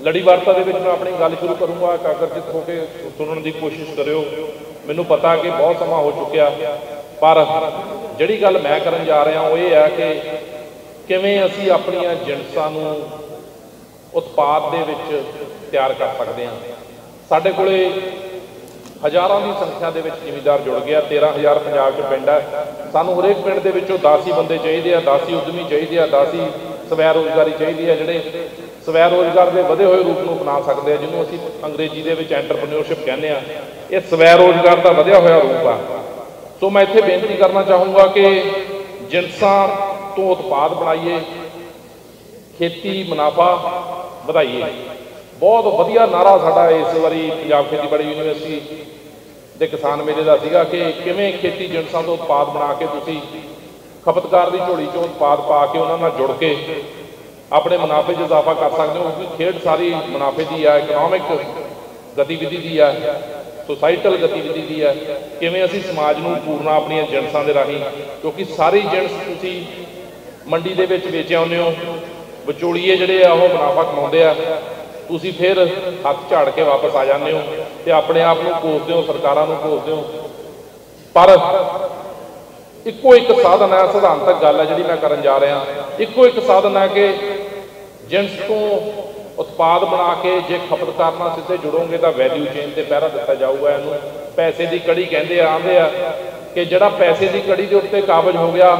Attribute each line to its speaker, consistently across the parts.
Speaker 1: ਲੜੀ ਵਾਰਤਾ ਦੇ ਵਿੱਚ ਮੈਂ ਆਪਣੀ ਗੱਲ ਸ਼ੁਰੂ ਕਰੂੰਗਾ ਇਕਾਗਰਚਿਤ ਹੋ ਕੇ ਸੁਣਨ ਦੀ ਕੋਸ਼ਿਸ਼ ਕਰਿਓ। ਮੈਨੂੰ ਪਤਾ ਕਿ ਬਹੁਤ ਸਮਾਂ ਹੋ ਚੁੱਕਿਆ, ਪਰ ਜਿਹੜੀ ਗੱਲ ਮੈਂ ਕਰਨ ਜਾ ਰਿਹਾ ਉਹ ਇਹ ਹੈ ਕਿ ਕਿਵੇਂ ਅਸੀਂ ਆਪਣੀਆਂ ਜਿਣਸਾਂ ਨੂੰ ਉਤਪਾਦ ਦੇ ਵਿੱਚ ਤਿਆਰ ਕਰ ਸਕਦੇ ਹਾਂ। ਸਾਡੇ ਕੋਲੇ ਹਜ਼ਾਰਾਂ ਦੀ ਸੰਖਿਆ ਦੇ ਵਿੱਚ ਜ਼ਿਮੀਦਾਰ ਜੁੜ ਗਿਆ 13000 ਪੰਜਾਬ 'ਚ ਪਿੰਡ ਹੈ। ਸਾਨੂੰ ਹਰੇਕ ਪਿੰਡ ਦੇ ਵਿੱਚੋਂ 10 ਹੀ ਬੰਦੇ ਚਾਹੀਦੇ ਆ 10 ਹੀ ਉਦਮੀ ਚਾਹੀਦੇ ਆ 10 ਹੀ ਸਵੈ ਰੋਜ਼ਗਾਰੀ ਚਾਹੀਦੀ ਹੈ ਜਿਹੜੇ ਸਵੈ ਰੋਜ਼ਗਾਰ ਦੇ ਵਧੇ ਹੋਏ ਰੂਪ ਨੂੰ ਅਪਣਾ ਸਕਦੇ ਆ, ਜਿਹਨੂੰ ਅਸੀਂ ਅੰਗਰੇਜ਼ੀ ਦੇ ਵਿੱਚ ਐਂਟਰਪ੍ਰੀਨਿਓਰਸ਼ਿਪ ਕਹਿੰਦੇ ਆ। ਇਹ ਸਵੈ ਰੋਜ਼ਗਾਰ ਦਾ ਵਧਿਆ ਹੋਇਆ ਰੂਪ ਆ। ਸੋ ਮੈਂ ਇੱਥੇ ਬੇਨਤੀ ਕਰਨਾ ਚਾਹੂੰਗਾ ਕਿ ਜਿਨਸਾਂ ਤੋਂ ਉਤਪਾਦ ਬਣਾਈਏ, ਖੇਤੀ ਮੁਨਾਫਾ ਵਧਾਈਏ। ਬਹੁਤ ਵਧੀਆ ਨਾਰਾ ਸਾਡਾ ਇਸ ਵਾਰੀ ਪੰਜਾਬ ਖੇਤੀਬਾੜੀ ਯੂਨੀਵਰਸਿਟੀ ਦੇ ਕਿਸਾਨ ਮੇਲੇ ਦਾ ਸੀਗਾ ਕਿ ਕਿਵੇਂ ਖੇਤੀ ਜਿਣਸਾਂ ਤੋਂ ਉਤਪਾਦ ਬਣਾ ਕੇ ਤੁਸੀਂ ਖਪਤਕਾਰ ਦੀ ਝੋਲੀ ਚੋਂ ਉਤਪਾਦ ਪਾ ਕੇ ਉਹਨਾਂ ਨਾਲ ਜੁੜ ਕੇ ਆਪਣੇ ਮੁਨਾਫੇ 'ਚ ਇਜ਼ਾਫਾ ਕਰ ਸਕਦੇ ਹੋ, ਕਿਉਂਕਿ ਖੇਡ ਸਾਰੀ ਮੁਨਾਫੇ ਦੀ ਆ ਇਕਨੋਮਿਕ ਗਤੀਵਿਧੀ ਦੀ ਆ ਸੋਸਾਈਟਲ ਗਤੀਵਿਧੀ ਦੀ ਹੈ ਕਿਵੇਂ ਅਸੀਂ ਸਮਾਜ ਨੂੰ ਪੂਰਨਾ ਆਪਣੀਆਂ ਜਿਣਸਾਂ ਦੇ ਰਾਹੀਂ, ਕਿਉਂਕਿ ਸਾਰੀ ਜਿਣਸ ਤੁਸੀਂ ਮੰਡੀ ਦੇ ਵਿੱਚ ਵੇਚਿਆ ਹੁੰਦੇ ਹੋ, ਵਿਚੋਲੀਏ ਜਿਹੜੇ ਆ, ਉਹ ਮੁਨਾਫਾ ਕਮਾਉਂਦੇ ਆ। ਤੁਸੀਂ ਫਿਰ ਹੱਥ ਝਾੜ ਕੇ ਵਾਪਸ ਆ ਜਾਂਦੇ ਹੋ ਤੇ ਆਪਣੇ ਆਪ ਨੂੰ ਕੋਸਦੇ ਹੋ, ਸਰਕਾਰਾਂ ਨੂੰ ਕੋਸਦੇ ਹੋ। ਪਰ ਇੱਕੋ ਇੱਕ ਸਾਧਨ ਹੈ, ਸਿਧਾਂਤਕ ਗੱਲ ਹੈ ਜਿਹੜੀ ਮੈਂ ਕਰਨ ਜਾ ਰਿਹਾ। ਇੱਕੋ ਇੱਕ ਸਾਧਨ ਹੈ ਕਿ ਜਿੰਸ ਤੋਂ ਉਤਪਾਦ ਬਣਾ ਕੇ ਜੇ ਖਪਤਕਾਰ ਨਾਲ ਸਿੱਧੇ ਜੁੜੋਗੇ ਤਾਂ ਵੈਲਿਊ ਚੇਨ ਤੇ ਪਹਿਰਾ ਦਿੱਤਾ ਜਾਊਗਾ ਇਹਨੂੰ। ਪੈਸੇ ਦੀ ਕੜੀ ਕਹਿੰਦੇ ਆ ਆਂਦੇ ਆ ਕਿ ਜਿਹੜਾ ਪੈਸੇ ਦੀ ਕੜੀ ਦੇ ਉੱਤੇ ਕਾਬਜ ਹੋ ਗਿਆ,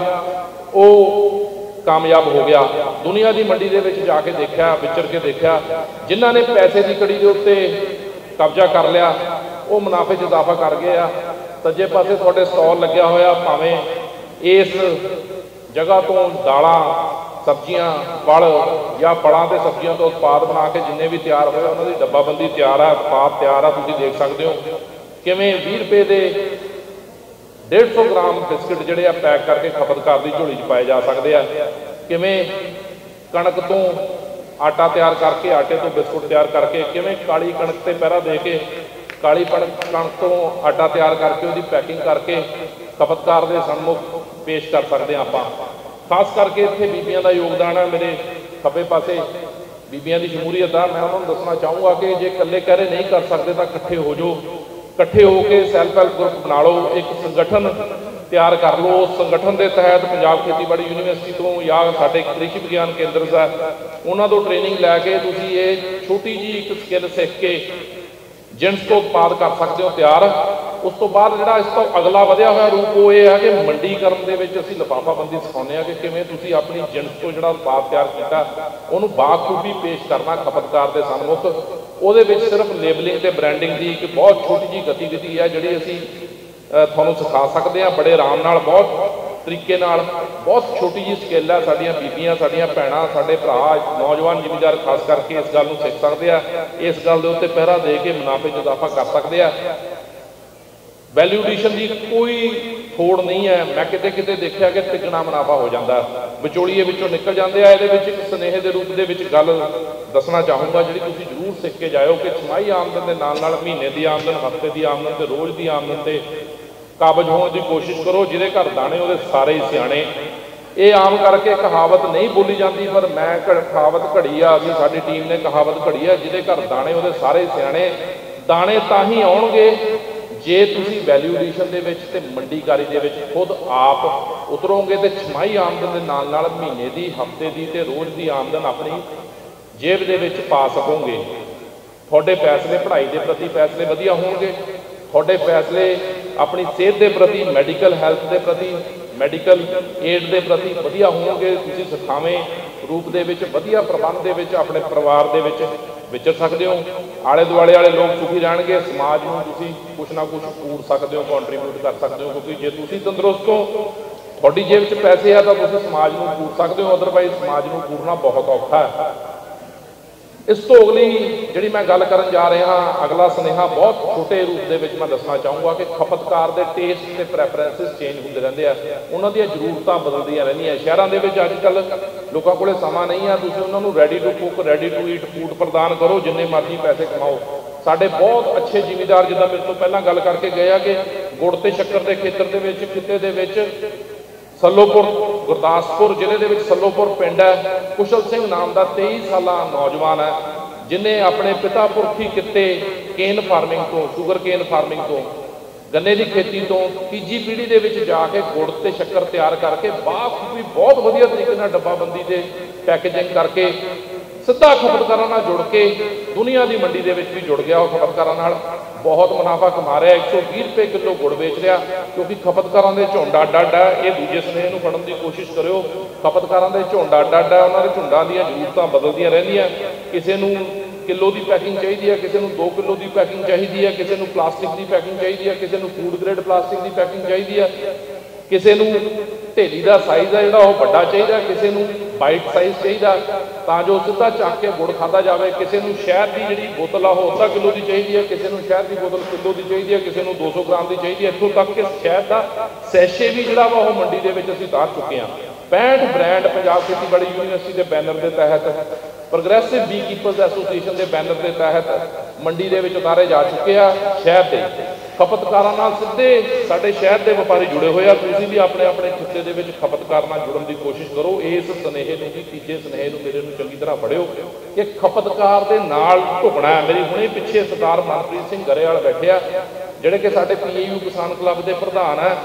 Speaker 1: ਉਹ ਕਾਮਯਾਬ ਹੋ ਗਿਆ। ਦੁਨੀਆ ਦੀ ਮੰਡੀ ਦੇ ਵਿੱਚ ਜਾ ਕੇ ਦੇਖਿਆ, ਵਿਚਰ ਕੇ ਦੇਖਿਆ, ਜਿਨ੍ਹਾਂ ਨੇ ਪੈਸੇ ਦੀ ਕੜੀ ਦੇ ਉੱਤੇ ਕਬਜ਼ਾ ਕਰ ਲਿਆ, ਉਹ ਮੁਨਾਫੇ 'ਚ ਇਜ਼ਾਫਾ ਕਰ ਗਏ ਆ। ਸੱਜੇ ਪਾਸੇ ਤੁਹਾਡੇ ਸਟਾਲ ਲੱਗਿਆ ਹੋਇਆ, ਭਾਵੇਂ ਇਸ ਜਗ੍ਹਾ ਤੋਂ ਦਾਲਾਂ ਸਬਜ਼ੀਆਂ, ਫਲ ਜਾਂ ਫਲਾਂ ਤੇ ਸਬਜ਼ੀਆਂ ਤੋਂ ਉਤਪਾਦ ਬਣਾ ਕੇ ਜਿੰਨੇ ਵੀ ਤਿਆਰ ਹੋਏ ਉਹਨਾਂ ਦੀ ਡੱਬਾਬੰਦੀ ਤਿਆਰ ਆ, ਉਤਪਾਦ ਤਿਆਰ ਆ, ਤੁਸੀਂ ਦੇਖ ਸਕਦੇ ਹੋ। ਕਿਵੇਂ 20 ਰੁਪਏ ਦੇ 150 ਗ੍ਰਾਮ ਬਿਸਕਟ ਜਿਹੜੇ ਆ ਪੈਕ ਕਰਕੇ ਖਪਤਕਾਰ ਦੀ ਝੋਲੀ 'ਚ ਪਾਏ ਜਾ ਸਕਦੇ ਆ। ਕਿਵੇਂ ਕਣਕ ਤੋਂ ਆਟਾ ਤਿਆਰ ਕਰਕੇ, ਆਟੇ ਤੋਂ ਬਿਸਕੁਟ ਤਿਆਰ ਕਰਕੇ, ਕਿਵੇਂ ਕਾਲੀ ਕਣਕ ਤੇ ਪਹਿਰਾ ਦੇ ਕੇ, ਕਾਲੀ ਕਣਕ ਕਣਕ ਤੋਂ ਆਟਾ ਤਿਆਰ ਕਰਕੇ, ਉਹਦੀ ਪੈਕਿੰਗ ਕਰਕੇ ਖਪਤਕਾਰ ਦੇ ਸਨਮੁਖ ਪੇਸ਼ ਕਰ ਸਕਦੇ ਆ ਆਪਾਂ। ਖਾਸ ਕਰਕੇ ਇੱਥੇ ਬੀਬੀਆਂ ਦਾ ਯੋਗਦਾਨ ਹੈ ਮੇਰੇ ਖੱਬੇ ਪਾਸੇ। ਬੀਬੀਆਂ ਦੀ ਸ਼ਮੂਲੀਅਤ ਆ ਮੈਂ ਉਹਨਾਂ ਨੂੰ ਦੱਸਣਾ ਚਾਹੂੰਗਾ ਕਿ ਜੇ ਇਕੱਲੇ ਕਹਿਰੇ ਨਹੀਂ ਕਰ ਸਕਦੇ ਤਾਂ ਇਕੱਠੇ ਹੋ ਜਾਓ। ਇਕੱਠੇ ਹੋ ਕੇ ਸੈਲਫ ਹੈਲਪ ਗਰੁੱਪ ਬਣਾ ਲਓ, ਇੱਕ ਸੰਗਠਨ ਤਿਆਰ ਕਰ ਲਓ। ਉਸ ਸੰਗਠਨ ਦੇ ਤਹਿਤ ਪੰਜਾਬ ਖੇਤੀਬਾੜੀ ਯੂਨੀਵਰਸਿਟੀ ਤੋਂ ਜਾਂ ਸਾਡੇ ਕ੍ਰਿਸ਼ੀ ਵਿਗਿਆਨ ਕੇਂਦਰ ਦਾ ਉਹਨਾਂ ਤੋਂ ਟ੍ਰੇਨਿੰਗ ਲੈ ਕੇ ਤੁਸੀਂ ਇਹ ਛੋਟੀ ਜੀ ਇੱਕ ਸਕਿੱਲ ਸਿੱਖ ਕੇ ਜਿੰਸ ਤੋਂ ਉਤਪਾਦ ਕਰ ਸਕਦੇ ਹੋ, ਤਿਆਰ। ਉਸ ਤੋਂ ਬਾਅਦ ਜਿਹੜਾ ਇਸ ਤੋਂ ਅਗਲਾ ਵਧਿਆ ਹੋਇਆ ਰੂਪ ਉਹ ਇਹ ਹੈ ਕਿ ਮੰਡੀਕਰਨ ਦੇ ਵਿੱਚ ਅਸੀਂ ਲਿਫਾਫਾਬੰਦੀ ਸਿਖਾਉਂਦੇ ਆ ਕਿ ਕਿਵੇਂ ਤੁਸੀਂ ਆਪਣੀ ਜਿੰਸ ਤੋਂ ਜਿਹੜਾ ਉਤਪਾਦ ਤਿਆਰ ਕੀਤਾ, ਉਹਨੂੰ ਬਾਖੂਬੀ ਪੇਸ਼ ਕਰਨਾ ਖਪਤਕਾਰ ਦੇ ਸਨਮੁਖ। ਉਹਦੇ ਵਿੱਚ ਸਿਰਫ ਲੇਬਲਿੰਗ ਤੇ ਬ੍ਰਾਂਡਿੰਗ ਦੀ ਇੱਕ ਬਹੁਤ ਛੋਟੀ ਜੀ ਗਤੀਵਿਧੀ ਹੈ, ਜਿਹੜੀ ਅਸੀਂ ਤੁਹਾਨੂੰ ਸਿਖਾ ਸਕਦੇ ਆ ਬੜੇ ਆਰਾਮ ਨਾਲ, ਬਹੁਤ ਤਰੀਕੇ ਨਾਲ, ਬਹੁਤ ਛੋਟੀ ਜੀ ਸਕਿੱਲ ਹੈ ਸਾਡੀਆਂ ਬੀਬੀਆਂ, ਸਾਡੀਆਂ ਭੈਣਾਂ, ਸਾਡੇ ਭਰਾ, ਨੌਜਵਾਨ ਜ਼ਿਮੀਦਾਰ ਖਾਸ ਕਰਕੇ ਇਸ ਗੱਲ ਨੂੰ ਸਿੱਖ ਸਕਦੇ ਆ। ਇਸ ਗੱਲ ਦੇ ਉੱਤੇ ਪਹਿਰਾ ਦੇ ਕੇ ਮੁਨਾਫੇ 'ਚ ਕਰ ਸਕਦੇ ਆ। ਵੈਲਿਊ ਐਡੀਸ਼ਨ ਦੀ ਕੋਈ ਥੋੜ ਨਹੀਂ ਹੈ। ਮੈਂ ਕਿਤੇ ਕਿਤੇ ਦੇਖਿਆ ਕਿ ਤਿੱਗਣਾ ਮੁਨਾਫਾ ਹੋ ਜਾਂਦਾ। ਵਿਚੋਲੀਏ ਵਿੱਚੋਂ ਨਿਕਲ ਜਾਂਦੇ ਆ। ਇਹਦੇ ਵਿੱਚ ਇੱਕ ਸਨੇਹ ਦੇ ਰੂਪ ਦੇ ਵਿੱਚ ਗੱਲ ਦੱਸਣਾ ਚਾਹੂੰਗਾ, ਜਿਹੜੀ ਤੁਸੀਂ ਜ਼ਰੂਰ ਸਿੱਖ ਕੇ ਜਾਇਓ ਕਿ ਛਮਾਈ ਆਮਦਨ ਦੇ ਨਾਲ ਨਾਲ ਮਹੀਨੇ ਦੀ ਆਮਦਨ, ਹਫ਼ਤੇ ਦੀ ਆਮਦਨ ਤੇ ਰੋਜ਼ ਦੀ ਆਮਦਨ ਤੇ ਕਾਬਜ ਹੋਣ ਦੀ ਕੋਸ਼ਿਸ਼ ਕਰੋ। ਜਿਹਦੇ ਘਰ ਦਾਣੇ ਉਹਦੇ ਸਾਰੇ ਹੀ ਸਿਆਣੇ। ਇਹ ਆਮ ਕਰਕੇ ਕਹਾਵਤ ਨਹੀਂ ਬੋਲੀ ਜਾਂਦੀ, ਪਰ ਮੈਂ ਕਹਾਵਤ ਘੜੀ ਆ ਵੀ ਸਾਡੀ ਟੀਮ ਨੇ ਕਹਾਵਤ ਘੜੀ ਆ, ਜਿਹਦੇ ਘਰ ਦਾਣੇ ਉਹਦੇ ਸਾਰੇ ਸਿਆਣੇ। ਦਾਣੇ ਤਾਂ ਹੀ ਆਉਣਗੇ ਜੇ ਤੁਸੀਂ ਵੈਲਿਊ ਐਡੀਸ਼ਨ ਦੇ ਵਿੱਚ ਤੇ ਮੰਡੀਕਾਰੀ ਦੇ ਵਿੱਚ ਖੁਦ ਆਪ ਉਤਰੋਗੇ ਤੇ ਛਮਾਈ ਆਮਦਨ ਦੇ ਨਾਲ ਨਾਲ ਮਹੀਨੇ ਦੀ, ਹਫ਼ਤੇ ਦੀ ਤੇ ਰੋਜ਼ ਦੀ ਆਮਦਨ ਆਪਣੀ ਜੇਬ ਦੇ ਵਿੱਚ ਪਾ ਸਕੋਗੇ। ਤੁਹਾਡੇ ਫੈਸਲੇ ਪੜ੍ਹਾਈ ਦੇ ਪ੍ਰਤੀ ਫੈਸਲੇ ਵਧੀਆ ਹੋਣਗੇ। ਤੁਹਾਡੇ ਫੈਸਲੇ ਆਪਣੀ ਸਿਹਤ ਦੇ ਪ੍ਰਤੀ ਮੈਡੀਕਲ ਹੈਲਥ ਦੇ ਪ੍ਰਤੀ ਮੈਡੀਕਲ ਏਡ ਦੇ ਪ੍ਰਤੀ ਵਧੀਆ ਹੋਣਗੇ। ਤੁਸੀਂ ਸਿਖਾਵੇਂ ਰੂਪ ਦੇ ਵਿੱਚ, ਵਧੀਆ ਪ੍ਰਬੰਧ ਦੇ ਵਿੱਚ, ਆਪਣੇ ਪਰਿਵਾਰ ਦੇ ਵਿੱਚ ਵਿਚਰ ਸਕਦੇ ਹੋ। ਆਲੇ ਦੁਆਲੇ ਵਾਲੇ ਲੋਕ ਸੁਖੀ ਰਹਿਣਗੇ। ਸਮਾਜ ਨੂੰ ਤੁਸੀਂ ਕੁਛ ਨਾ ਕੁਛ ਪੂਰ ਸਕਦੇ ਹੋ ਕੰਟਰੀਬਿਊਟ ਕਰ ਸਕਦੇ ਹੋ। ਕਿਉਂਕਿ ਜੇ ਤੁਸੀਂ ਤੰਦਰੁਸਤ ਹੋ, ਤੁਹਾਡੀ ਜੇਬ 'ਚ ਪੈਸੇ ਆ, ਤਾਂ ਤੁਸੀਂ ਸਮਾਜ ਨੂੰ ਪੂਰ ਸਕਦੇ ਹੋ। ਅਦਰਵਾਈਜ਼ ਸਮਾਜ ਨੂੰ ਪੂਰਨਾ ਬਹੁਤ ਔਖਾ ਹੈ। ਇਸ ਤੋਂ ਅਗਲੀ ਜਿਹੜੀ ਮੈਂ ਗੱਲ ਕਰਨ ਜਾ ਰਿਹਾ, ਅਗਲਾ ਸੁਨੇਹਾ ਬਹੁਤ ਛੋਟੇ ਰੂਪ ਦੇ ਵਿੱਚ ਮੈਂ ਦੱਸਣਾ ਚਾਹੂੰਗਾ ਕਿ ਖਪਤਕਾਰ ਦੇ ਟੇਸਟ ਤੇ ਪ੍ਰੈਫਰੈਂਸਸ ਚੇਂਜ ਹੁੰਦੇ ਰਹਿੰਦੇ ਆ। ਉਹਨਾਂ ਦੀਆਂ ਜ਼ਰੂਰਤਾਂ ਬਦਲਦੀਆਂ ਰਹਿੰਦੀਆਂ। ਸ਼ਹਿਰਾਂ ਦੇ ਵਿੱਚ ਅੱਜ ਕੱਲ ਲੋਕਾਂ ਕੋਲੇ ਸਮਾਂ ਨਹੀਂ ਆ। ਤੁਸੀਂ ਉਹਨਾਂ ਨੂੰ ready to cook ready to eat food ਪ੍ਰਦਾਨ ਕਰੋ, ਜਿੰਨੇ ਮਰਜ਼ੀ ਪੈਸੇ ਕਮਾਓ। ਸਾਡੇ ਬਹੁਤ ਅੱਛੇ ਜ਼ਿਮੀਦਾਰ ਜਿੱਦਾਂ ਮੇਰੇ ਤੋਂ ਪਹਿਲਾਂ ਗੱਲ ਕਰਕੇ ਗਏ ਆ ਕਿ ਗੁੜ ਤੇ ਸ਼ੱਕਰ ਦੇ ਖੇਤਰ ਦੇ ਵਿੱਚ ਖਿੱਤੇ ਦੇ ਵਿੱਚ ਸੱਲੋਪੁਰ, ਗੁਰਦਾਸਪੁਰ ਜ਼ਿਲ੍ਹੇ ਦੇ ਵਿੱਚ ਸੱਲੋਪੁਰ ਪਿੰਡ ਹੈ। ਕੁਸ਼ਲ ਸਿੰਘ ਨਾਮ ਦਾ 23 ਸਾਲਾ ਨੌਜਵਾਨ ਹੈ, ਜਿਨੇ ਆਪਣੇ ਪਿਤਾ ਪੁਰਖੀ ਕਿੱਤੇ ਕੇਨ ਫਾਰਮਿੰਗ ਤੋਂ ਸ਼ੂਗਰ ਕੇਨ ਫਾਰਮਿੰਗ ਤੋਂ, ਗੰਨੇ ਦੀ ਖੇਤੀ ਤੋਂ ਤੀਜੀ ਪੀੜ੍ਹੀ ਦੇ ਵਿੱਚ ਜਾ ਕੇ ਗੁੜ ਤੇ ਸ਼ੱਕਰ ਤਿਆਰ ਕਰਕੇ ਬਾਖੂਬੀ ਬਹੁਤ ਵਧੀਆ ਤਰੀਕੇ ਨਾਲ ਡੱਬਾਬੰਦੀ ਦੇ ਪੈਕੇਜਿੰਗ ਕਰਕੇ ਸਿੱਧਾ ਖਪਤਕਾਰਾਂ ਨਾਲ ਜੁੜ ਕੇ ਦੁਨੀਆ ਦੀ ਮੰਡੀ ਦੇ ਵਿੱਚ ਵੀ ਜੁੜ ਗਿਆ ਉਹ ਖਪਤਕਾਰਾਂ ਨਾਲ। ਬਹੁਤ ਮੁਨਾਫਾ ਕਮਾ ਰਿਹਾ 120 ਰੁਪਏ ਕਿਲੋ ਗੁੜ ਵੇਚ ਰਿਹਾ, ਕਿਉਂਕਿ ਖਪਤਕਾਰਾਂ ਦੇ ਝੁੰਡਾ ਡੱਡ ਹੈ ਇਹ ਦੂਜੇ ਸਨੇਹ ਨੂੰ ਫੜਨ ਦੀ ਕੋਸ਼ਿਸ਼ ਕਰਿਓ। ਖਪਤਕਾਰਾਂ ਦੇ ਝੁੰਡਾ ਡੱਡ ਹੈ ਉਹਨਾਂ ਦੇ ਝੁੰਡਾਂ ਦੀਆਂ ਜ਼ਰੂਰਤਾਂ ਬਦਲਦੀਆਂ ਰਹਿੰਦੀਆਂ। ਕਿਸੇ ਨੂੰ ਕਿਲੋ ਦੀ ਪੈਕਿੰਗ ਚਾਹੀਦੀ ਹੈ ਕਿਸੇ ਨੂੰ 2 ਕਿਲੋ ਦੀ ਪੈਕਿੰਗ ਚਾਹੀਦੀ ਹੈ ਕਿਸੇ ਨੂੰ ਪਲਾਸਟਿਕ ਦੀ ਪੈਕਿੰਗ ਚਾਹੀਦੀ ਹੈ ਕਿਸੇ ਨੂੰ ਫੂਡ ਗ੍ਰੇਡ ਪਲਾਸਟਿਕ ਦੀ ਪੈਕਿੰਗ ਚਾਹੀਦੀ ਹੈ ਕਿਸੇ ਨੂੰ ਢੇਲੀ ਦਾ ਸਾਈਜ਼ ਹੈ ਜਿਹੜਾ ਉਹ ਵੱਡਾ ਚਾਹੀਦਾ, ਕਿਸੇ ਨੂੰ ਬਾਈਟ ਸਾਈਜ਼ ਚਾਹੀਦਾ, ਤਾਂ ਜੋ ਸਿੱਧਾ ਚੱਕ ਕੇ ਗੁੜ ਖਾਦਾ ਜਾਵੇ। ਕਿਸੇ ਨੂੰ ਸ਼ਹਿਦ ਦੀ ਜਿਹੜੀ ਬੋਤਲ ਆ, ਉਹ ਅੱਧਾ ਕਿਲੋ ਦੀ ਚਾਹੀਦੀ ਹੈ ਕਿਸੇ ਨੂੰ ਸ਼ਹਿਦ ਦੀ ਬੋਤਲ ਕਿਲੋ ਦੀ ਚਾਹੀਦੀ ਹੈ ਕਿਸੇ ਨੂੰ 200 ਗ੍ਰਾਮ ਦੀ ਚਾਹੀਦੀ ਹੈ ਇੱਥੋਂ ਤੱਕ ਕਿ ਸ਼ਹਿਦ ਦਾ ਸੈਸ਼ੇ ਵੀ ਜਿਹੜਾ ਵਾ, ਉਹ ਮੰਡੀ ਦੇ ਵਿੱਚ ਅਸੀਂ ਤਾਰ ਚੁੱਕੇ ਹਾਂ। 65 ਬ੍ਰਾਂਡ ਪੰਜਾਬ ਖੇਤੀਬਾੜੀ ਯੂਨੀਵਰਸਿਟੀ ਦੇ ਬੈਨਰ ਦੇ ਤਹਿਤ ਪ੍ਰੋਗਰੈਸਿਵ ਬੀ ਕੀਪਰਸ ਐਸੋਸੀਏਸ਼ਨ ਦੇ ਬੈਨਰ ਦੇ ਤਹਿਤ ਮੰਡੀ ਦੇ ਵਿੱਚ ਉਤਾਰੇ ਜਾ ਚੁੱਕੇ ਆ ਸ਼ਹਿਦ ਦੇ। ਖਪਤਕਾਰਾਂ ਨਾਲ ਸਿੱਧੇ ਸਾਡੇ ਸ਼ਹਿਰ ਦੇ ਵਪਾਰੀ ਜੁੜੇ ਹੋਏ ਆ। ਤੁਸੀਂ ਵੀ ਆਪਣੇ ਆਪਣੇ ਖਿੱਤੇ ਦੇ ਵਿੱਚ ਖਪਤਕਾਰ ਨਾਲ ਜੁੜਨ ਦੀ ਕੋਸ਼ਿਸ਼ ਕਰੋ। ਇਸ ਸੁਨੇਹੇ ਨੂੰ ਵੀ ਤੀਜੇ ਸੁਨੇਹੇ ਨੂੰ ਮੇਰੇ ਨੂੰ ਚੰਗੀ ਤਰ੍ਹਾਂ ਫੜਿਓ ਕਿ ਖਪਤਕਾਰ ਦੇ ਨਾਲ ਢੁਕਣਾ ਮੇਰੀ ਹੁਣੇ ਪਿੱਛੇ ਸਰਦਾਰ ਮਨਪ੍ਰੀਤ ਸਿੰਘ ਗਰੇਵਾਲ ਬੈਠੇ ਆ, ਜਿਹੜੇ ਕਿ ਸਾਡੇ ਪੀਏਯੂ ਕਿਸਾਨ ਕਲੱਬ ਦੇ ਪ੍ਰਧਾਨ ਆ।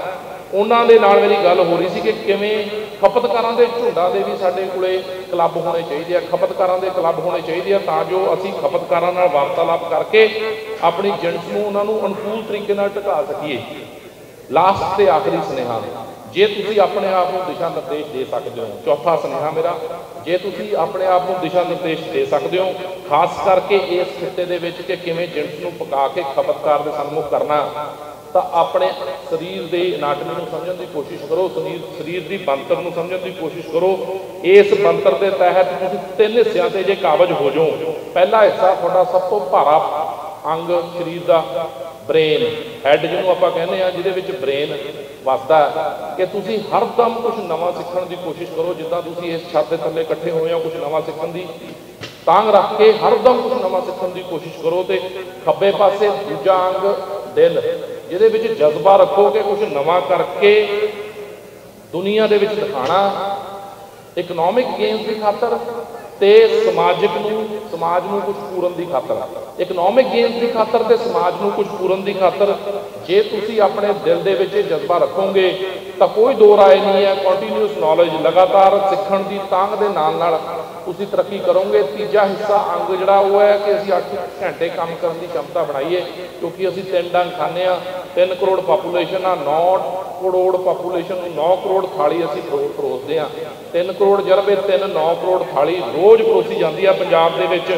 Speaker 1: ਉਹਨਾਂ ਦੇ ਨਾਲ ਮੇਰੀ ਗੱਲ ਹੋ ਰਹੀ ਸੀ ਕਿ ਕਿਵੇਂ ਖਪਤਕਾਰਾਂ ਦੇ ਝੁੰਡਾਂ ਦੇ ਵੀ ਸਾਡੇ ਕੋਲੇ ਕਲੱਬ ਹੋਣੇ ਚਾਹੀਦੇ ਆ, ਖਪਤਕਾਰਾਂ ਦੇ ਕਲੱਬ ਹੋਣੇ ਚਾਹੀਦੇ ਆ ਤਾਂ ਜੋ ਅਸੀਂ ਖਪਤਕਾਰਾਂ ਨਾਲ ਵਾਰਤਾਲਾਪ ਕਰਕੇ ਆਪਣੀ ਜਿਣਸ ਨੂੰ ਉਹਨਾਂ ਨੂੰ ਅਨੁਕੂਲ ਤਰੀਕੇ ਨਾਲ ਢਕਾ ਸਕੀਏ। ਲਾਸਟ ਤੇ ਆਖਰੀ ਸੁਨੇਹਾ, ਜੇ ਤੁਸੀਂ ਆਪਣੇ ਆਪ ਨੂੰ ਦਿਸ਼ਾ ਨਿਰਦੇਸ਼ ਦੇ ਸਕਦੇ ਹੋ, ਚੌਥਾ ਸੁਨੇਹਾ ਮੇਰਾ, ਜੇ ਤੁਸੀਂ ਆਪਣੇ ਆਪ ਨੂੰ ਦਿਸ਼ਾ ਨਿਰਦੇਸ਼ ਦੇ ਸਕਦੇ ਹੋ, ਖਾਸ ਕਰਕੇ ਇਸ ਖਿੱਤੇ ਦੇ ਵਿੱਚ ਕਿ ਕਿਵੇਂ ਜਿਣਸ ਨੂੰ ਪਕਾ ਕੇ ਖਪਤਕਾਰ ਦੇ ਸਨਮੁਖ ਕਰਨਾ ਤਾਂ ਆਪਣੇ ਸਰੀਰ ਦੇ ਅਨਾਟਮੀ ਨੂੰ ਸਮਝਣ ਦੀ ਕੋਸ਼ਿਸ਼ ਕਰੋ, ਸਰੀਰ ਸਰੀਰ ਦੀ ਬੰਤਰ ਨੂੰ ਸਮਝਣ ਦੀ ਕੋਸ਼ਿਸ਼ ਕਰੋ। ਇਸ ਬੰਤਰ ਦੇ ਤਹਿਤ ਤੁਸੀਂ ਤਿੰਨ ਹਿੱਸਿਆਂ ਤੇ ਜੇ ਕਾਬਜ ਹੋ ਜਾਓ। ਪਹਿਲਾ ਹਿੱਸਾ ਤੁਹਾਡਾ ਸਭ ਤੋਂ ਭਾਰਾ ਅੰਗ ਸਰੀਰ ਦਾ, ਬ੍ਰੇਨ ਹੈਡ ਜਿਹਨੂੰ ਆਪਾਂ ਕਹਿੰਦੇ ਆ ਜਿਹਦੇ ਵਿੱਚ ਬ੍ਰੇਨ ਵਸਦਾ ਕਿ ਤੁਸੀਂ ਹਰਦਮ ਕੁਝ ਨਵਾਂ ਸਿੱਖਣ ਦੀ ਕੋਸ਼ਿਸ਼ ਕਰੋ, ਜਿੱਦਾਂ ਤੁਸੀਂ ਇਸ ਛੱਤ ਦੇ ਥੱਲੇ ਇਕੱਠੇ ਹੋਏ ਹੋ ਕੁਝ ਨਵਾਂ ਸਿੱਖਣ ਦੀ। ਤਾਂਗ ਰੱਖ ਕੇ ਹਰਦਮ ਕੁਝ ਨਵਾਂ ਸਿੱਖਣ ਦੀ ਕੋਸ਼ਿਸ਼ ਕਰੋ ਤੇ ਖੱਬੇ ਪਾਸੇ ਦੂਜਾ ਅੰਗ ਦਿਲ। ਇਹਦੇ ਵਿੱਚ ਜਜ਼ਬਾ ਰੱਖੋ ਕਿ ਕੁਝ ਨਵਾਂ ਕਰਕੇ ਦੁਨੀਆ ਦੇ ਵਿੱਚ ਦਿਖਾਣਾ ਇਕਨੋਮਿਕ ਗੇਮਸ ਦੀ ਖਾਤਰ ਤੇ ਸਮਾਜਿਕ ਨੂੰ, ਸਮਾਜ ਨੂੰ ਕੁਝ ਪੂਰਨ ਦੀ ਖਾਤਰ। ਇਕਨੋਮਿਕ ਗੇਮਸ ਦੀ ਖਾਤਰ ਤੇ ਸਮਾਜ ਨੂੰ ਕੁਝ ਪੂਰਨ ਦੀ ਖਾਤਰ, ਜੇ ਤੁਸੀਂ ਆਪਣੇ ਦਿਲ ਦੇ ਵਿੱਚ ਇਹ ਜਜ਼ਬਾ ਰੱਖੋਗੇ, ਤਾਂ ਕੋਈ ਦੋ ਰਾਏ ਨਹੀਂ ਹੈ। ਕੰਟੀਨਿਊਸ ਨੌਲੇਜ ਲਗਾਤਾਰ ਸਿੱਖਣ ਦੀ ਤਾਂਗ ਦੇ ਨਾਲ ਨਾਲ ਤੁਸੀਂ ਤਰੱਕੀ ਕਰੋਗੇ। ਤੀਜਾ ਹਿੱਸਾ ਅੰਗ ਜਿਹੜਾ ਉਹ ਹੈ ਕਿ ਅਸੀਂ 8 ਘੰਟੇ ਕੰਮ ਕਰਨ ਦੀ ਕਮਤਾ ਬਣਾਈਏ, ਕਿਉਂਕਿ ਅਸੀਂ ਤਿੰਨ ਡੰਗ ਖਾਂਦੇ ਆ 3 ਕਰੋੜ ਪਾਪੂਲੇਸ਼ਨ ਆ 9 ਕਰੋੜ ਪਾਪੂਲੇਸ਼ਨ ਨੂੰ 9 ਕਰੋੜ ਥਾਲੀ ਅਸੀਂ ਪਰੋਸਦੇ ਆ। 3 ਕਰੋੜ ਜਰਬੇ 3 9 ਕਰੋੜ ਥਾਲੀ ਰੋਜ਼ ਪਰੋਸੀ ਜਾਂਦੀ ਆ ਪੰਜਾਬ ਦੇ ਵਿੱਚ।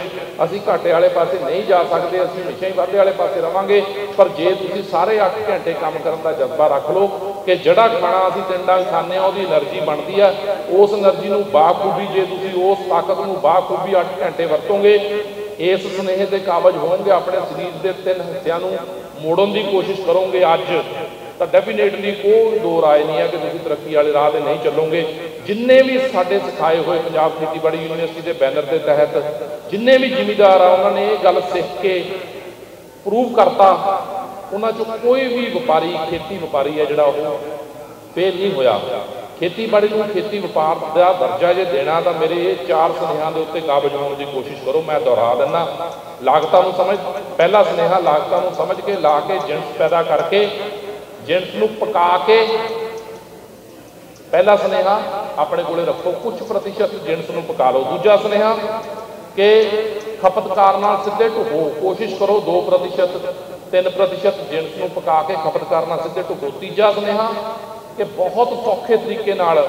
Speaker 1: ਅਸੀਂ ਘਾਟੇ ਵਾਲੇ ਪਾਸੇ ਨਹੀਂ ਜਾ ਸਕਦੇ, ਅਸੀਂ ਹਮੇਸ਼ਾ ਹੀ ਵਾਧੇ ਵਾਲੇ ਪਾਸੇ ਰਵਾਂਗੇ। ਪਰ ਜੇ ਤੁਸੀਂ ਸਾਰੇ 8 ਘੰਟੇ ਕੰਮ ਕਰਨ ਦਾ ਜਜ਼ਬਾ ਰੱਖ ਲਓ ਕਿ ਜਿਹੜਾ ਖਾਣਾ ਅਸੀਂ ਤਿੰਨ ਡੰਗ ਖਾਂਦੇ ਆ, ਉਹਦੀ એનર્ਜੀ ਬਣਦੀ ਆ, ਉਸ એનર્ਜੀ ਨੂੰ ਬਾਖੂਬੀ ਜੇ ਤੁਸੀਂ ਉਸ ਤਾਕਤ ਨੂੰ ਬਾਖੂਬੀ 8 ਘੰਟੇ ਵਰਤੋਂਗੇ, ਇਸ ਸੁਨੇਹੇ ਦੇ ਕਾਬਜ ਹੋਣਗੇ ਆਪਣੇ ਸਰੀਰ ਦੇ ਤਿੰਨ ਹਿੱਸਿਆਂ ਨੂੰ। ਮੋੜਨ ਦੀ ਕੋਸ਼ਿਸ਼ ਕਰੋਗੇ ਅੱਜ, ਤਾਂ ਡੈਫੀਨੇਟਲੀ ਕੋਈ ਦੋ ਰਾਏ ਨਹੀਂ ਹੈ ਕਿ ਤੁਸੀਂ ਤਰੱਕੀ ਵਾਲੇ ਰਾਹ ਤੇ ਨਹੀਂ ਚੱਲੋਗੇ। ਜਿੰਨੇ ਵੀ ਸਾਡੇ ਸਿਖਾਏ ਹੋਏ ਪੰਜਾਬ ਖੇਤੀਬਾੜੀ ਯੂਨੀਵਰਸਿਟੀ ਦੇ ਬੈਨਰ ਦੇ ਤਹਿਤ, ਜਿੰਨੇ ਵੀ ਜ਼ਿਮੀਦਾਰ ਆ, ਉਹਨਾਂ ਨੇ ਇਹ ਗੱਲ ਸਿੱਖ ਕੇ ਪ੍ਰੂਵ ਕਰਤਾ, ਉਹਨਾਂ ਚੋਂ ਕੋਈ ਵੀ ਵਪਾਰੀ, ਖੇਤੀ ਵਪਾਰੀ ਹੈ ਜਿਹੜਾ ਉਹ ਫੇਲ ਨਹੀਂ ਹੋਇਆ। ਖੇਤੀਬਾੜੀ ਨੂੰ ਖੇਤੀ ਵਪਾਰ ਦਾ ਦਰਜਾ ਜੇ ਦੇਣਾ ਤਾਂ ਮੇਰੇ ਇਹ ਚਾਰ ਸੁਨੇਹਿਆਂ ਦੇ ਉੱਤੇ ਕਾਬਜ ਹੋਣ ਦੀ ਕੋਸ਼ਿਸ਼ ਕਰੋ, ਮੈਂ ਦੁਹਰਾ ਦਿੰਦਾ। ਲਾਗਤਾਂ ਨੂੰ ਸਮਝ, ਪਹਿਲਾ ਸੁਨੇਹਾ ਲਾਗਤਾਂ ਨੂੰ ਸਮਝ ਕੇ ਲਾ ਕੇ ਜਿਣਸ ਪੈਦਾ ਕਰਕੇ ਜਿਣਸ ਨੂੰ ਪਕਾ ਕੇ, ਪਹਿਲਾ ਸੁਨੇਹਾ ਆਪਣੇ ਕੋਲੇ ਰੱਖੋ ਕੁਝ ਪ੍ਰਤੀਸ਼ਤ ਜਿਣਸ ਨੂੰ ਪਕਾ ਲਓ। ਦੂਜਾ ਸੁਨੇਹਾ ਕਿ ਖਪਤਕਾਰ ਨਾਲ ਸਿੱਧੇ ਢੁਕੋ, ਕੋਸ਼ਿਸ਼ ਕਰੋ 2% 3% ਜਿਣਸ ਨੂੰ ਪਕਾ ਕੇ ਖਪਤਕਾਰ ਨਾਲ ਸਿੱਧੇ ਢੁਕੋ। ਤੀਜਾ ਸੁਨੇਹਾ ਕਿ ਬਹੁਤ ਸੌਖੇ ਤਰੀਕੇ ਨਾਲ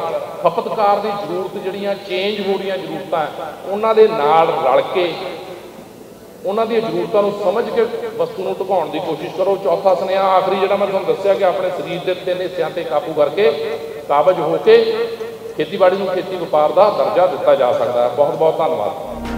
Speaker 1: ਖਪਤਕਾਰ ਦੀ ਜ਼ਰੂਰਤ ਜਿਹੜੀਆਂ ਚੇਂਜ ਹੋ ਰਹੀਆਂ ਜ਼ਰੂਰਤਾਂ ਉਹਨਾਂ ਦੇ ਨਾਲ ਰਲ ਕੇ ਉਹਨਾਂ ਦੀਆਂ ਜ਼ਰੂਰਤਾਂ ਨੂੰ ਸਮਝ ਕੇ ਵਸਤੂ ਨੂੰ ਢੁਕਾਉਣ ਦੀ ਕੋਸ਼ਿਸ਼ ਕਰੋ। ਚੌਥਾ ਸੁਨੇਹਾ, ਆਖਰੀ ਜਿਹੜਾ ਮੈਂ ਤੁਹਾਨੂੰ ਦੱਸਿਆ ਕਿ ਆਪਣੇ ਸਰੀਰ ਦੇ ਤਿੰਨ ਹਿੱਸਿਆਂ ਤੇ ਕਾਬੂ ਕਰਕੇ ਕਾਬਜ ਹੋ ਕੇ ਖੇਤੀਬਾੜੀ ਨੂੰ ਖੇਤੀ ਵਪਾਰ ਦਾ ਦਰਜਾ ਦਿੱਤਾ ਜਾ ਸਕਦਾ ਹੈ। ਬਹੁਤ ਬਹੁਤ ਧੰਨਵਾਦ।